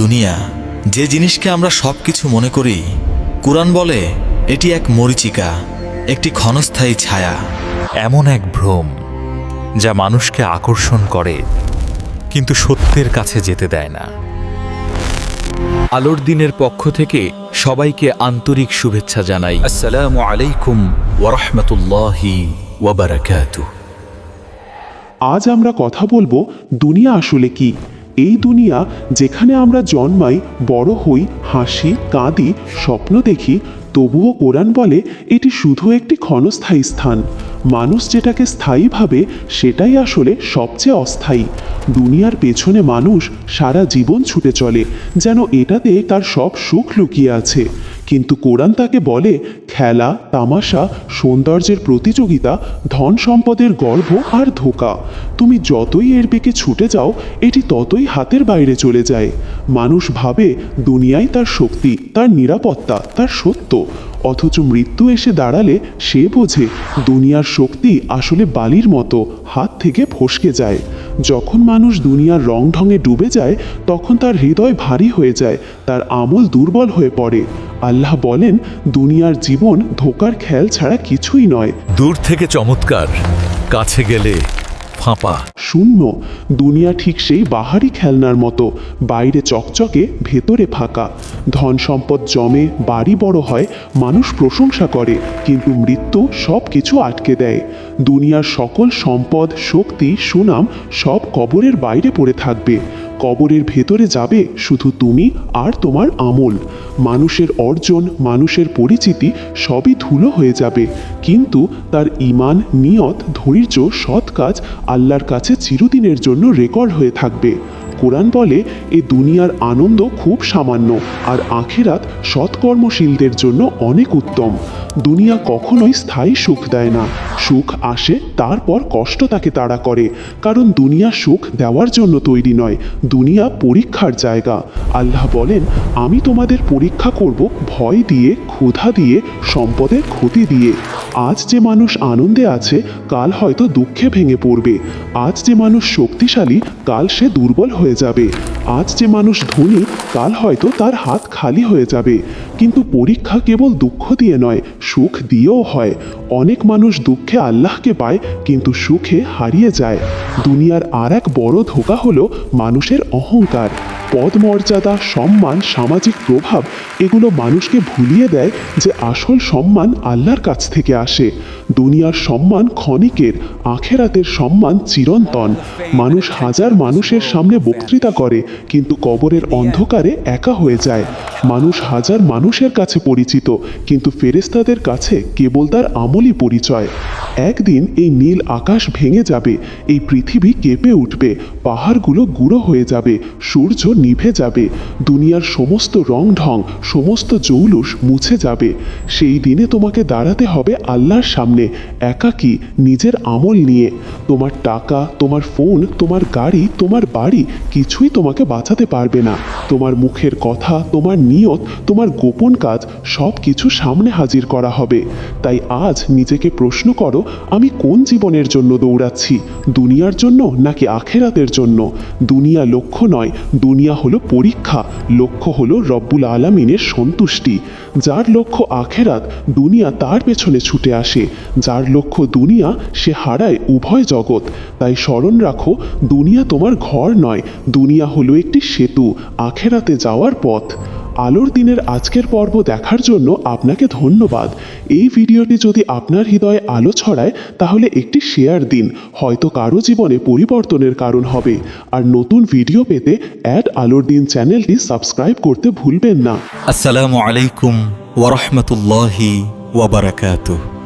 দুনিয়া। যে জিনিসকে আমরা সব কিছু মনে করি, কোরআন বলে এটি এক মরিচিকা, একটি ক্ষণস্থায়ী ছায়া। এমন এক ভ্রম যা মানুষকে আকর্ষণ করে, কিন্তু সত্যের কাছে যেতে দেয় না। আলোর দিনের পক্ষ থেকে সবাইকে আন্তরিক শুভেচ্ছা জানাই। আসসালামু আলাইকুম ওরহমতুল্লাহি আজ আমরা কথা বলব, দুনিয়া আসলে কি? এই দুনিয়া যেখানে আমরা জন্মাই, বড় হই, হাসি, কাঁদি, স্বপ্ন দেখি, তবুও কোরআন বলে এটি শুধু একটি ক্ষণস্থায়ী স্থান। মানুষ যেটাকে স্থায়ী ভাবে, সেটাই আসলে সবচেয়ে অস্থায়ী। দুনিয়ার পেছনে মানুষ সারা জীবন ছুটে চলে, যেন এটাতে তার সব সুখ লুকিয়ে আছে। কিন্তু কোরআন তাকে বলে, খেলা, তামাশা সৌন্দর্যের প্রতিযোগিতা, ধন সম্পদের গর্ব আর ধোকা। তুমি যতই এর বেঁকে ছুটে যাও, এটি ততই হাতের বাইরে চলে যায়। মানুষ ভাবে দুনিয়াই তার শক্তি, তার নিরাপত্তা, তার সত্য। অথচ মৃত্যু এসে দাঁড়ালে সে বোঝে, দুনিয়ার শক্তি আসলে বালির মতো, হাত থেকে ফসকে যায়। যখন মানুষ দুনিয়ার রং ঢঙে ডুবে যায়, তখন তার হৃদয় ভারী হয়ে যায়, তার আমল দুর্বল হয়ে পড়ে। আল্লাহ বলেন, দুনিয়ার জীবন ধোকার খেয়াল ছাড়া কিছুই নয়। দূর থেকে চমৎকার, কাছে গেলে ফাঁপা। শূন্য। দুনিয়া ঠিক সেই বাহারি খেলনার মতো। বাইরে চকচকে, ভেতরে ফাঁকা। ধন সম্পদ জমে, বাড়ি বড় হয়, মানুষ প্রশংসা করে। কিন্তু মৃত্যু সব কিছু আটকে দেয়। দুনিয়ার সকল সম্পদ, শক্তি, সুনাম সব কবরের বাইরে পড়ে থাকবে। কবরের ভেতরে যাবে শুধু তুমি আর তোমার আমল। মানুষের অর্জন, মানুষের পরিচিতি সবই ধুলো হয়ে যাবে। কিন্তু তার ইমান নিয়ত, ধৈর্য, সৎ কাজ আল্লাহর কাছে চিরদিনের জন্য রেকর্ড হয়ে থাকবে। কোরআন বলে, এ দুনিয়ার আনন্দ খুব সামান্য, আর আখেরাত সৎকর্মশীলদের জন্য অনেক উত্তম। দুনিয়া কখনোই স্থায়ী সুখ দেয় না। সুখ আসে, তারপর কষ্ট তাকে তাড়া করে। কারণ দুনিয়া সুখ দেওয়ার জন্য তৈরি নয়, দুনিয়া পরীক্ষার জায়গা। আল্লাহ বলেন, আমি তোমাদের পরীক্ষা করব ভয় দিয়ে, ক্ষুধা দিয়ে, সম্পদের ক্ষতি দিয়ে। আজ যে মানুষ আনন্দে আছে, কাল হয়তো দুঃখে ভেঙে পড়বে। আজ যে মানুষ শক্তিশালী, কাল সে দুর্বল হয়ে যাবে। আজ যে মানুষ ধনী, কাল হয়তো তার হাত খালি হয়ে যাবে। কিন্তু পরীক্ষা কেবল দুঃখ দিয়ে নয়, সুখ দিয়েও হয়। অনেক মানুষ দুঃখে আল্লাহকে পায়, কিন্তু সুখে হারিয়ে যায়। দুনিয়ার আর এক বড় ধোকা হলো মানুষের অহংকার। পদ মর্যাদা সম্মান, সামাজিক প্রভাব, এগুলো মানুষকে ভুলিয়ে দেয় যে আসল সম্মান আল্লাহর কাছ থেকে আসে। দুনিয়ার সম্মান ক্ষণিকের, আখেরাতের সম্মান চিরন্তন। মানুষ হাজার মানুষের সামনে বক্তৃতা করে, কিন্তু কবরের অন্ধকারে একা হয়ে যায়। মানুষ হাজার মানুষের কাছে পরিচিত, কিন্তু ফেরেস্তাদের কাছে কেবল তার আমলই পরিচয়। একদিন এই নীল আকাশ ভেঙে যাবে, এই পৃথিবী কেঁপে উঠবে, পাহাড়গুলো গুঁড়ো হয়ে যাবে, সূর্য নিভে যাবে, দুনিয়ার সমস্ত রং ঢং, সমস্ত জৌলুস মুছে যাবে। সেই দিনে তোমাকে দাঁড়াতে হবে আল্লাহর সামনে, একাকী, নিজের আমল নিয়ে। তোমার টাকা, তোমার ফোন, তোমার গাড়ি, তোমার বাড়ি কিছুই তোমাকে বাঁচাতে পারবে না। তোমার মুখের কথা, তোমার নিয়ত, তোমার গোপন কাজ সব কিছু সামনে হাজির করা হবে। তাই আজ নিজেকে প্রশ্ন করো আমি কোন জীবনের জন্য দৌড়াচ্ছি? দুনিয়ার জন্য নাকি আখেরাতের জন্য? দুনিয়া লক্ষ্য নয়, দুনিয়া হলো পরীক্ষা। লক্ষ্য হলো রব্বুল আলামিনের সন্তুষ্টি। যার লক্ষ্য আখেরাত, দুনিয়া তার পেছনে ছুটে আসে। যার লক্ষ্য দুনিয়া, সে হারায় উভয় জগৎ। তাই স্মরণ রাখো, দুনিয়া তোমার ঘর নয়। দুনিয়া হলো একটি সেতু, আখেরাতে যাওয়ার পথ। আলোর দিনের আজকের পর্ব দেখার জন্য আপনাকে ধন্যবাদ। এই ভিডিওটি যদি আপনার হৃদয়ে আলো ছড়ায়, তাহলে একটি শেয়ার দিন। হয়তো কারও জীবনে পরিবর্তনের কারণ হবে। আর নতুন ভিডিও পেতে অ্যাড আলোর দিন চ্যানেলটি সাবস্ক্রাইব করতে ভুলবেন না। আসসালামু আলাইকুম ওরহমতুল্লাহি ওয়াবারাকাতুহ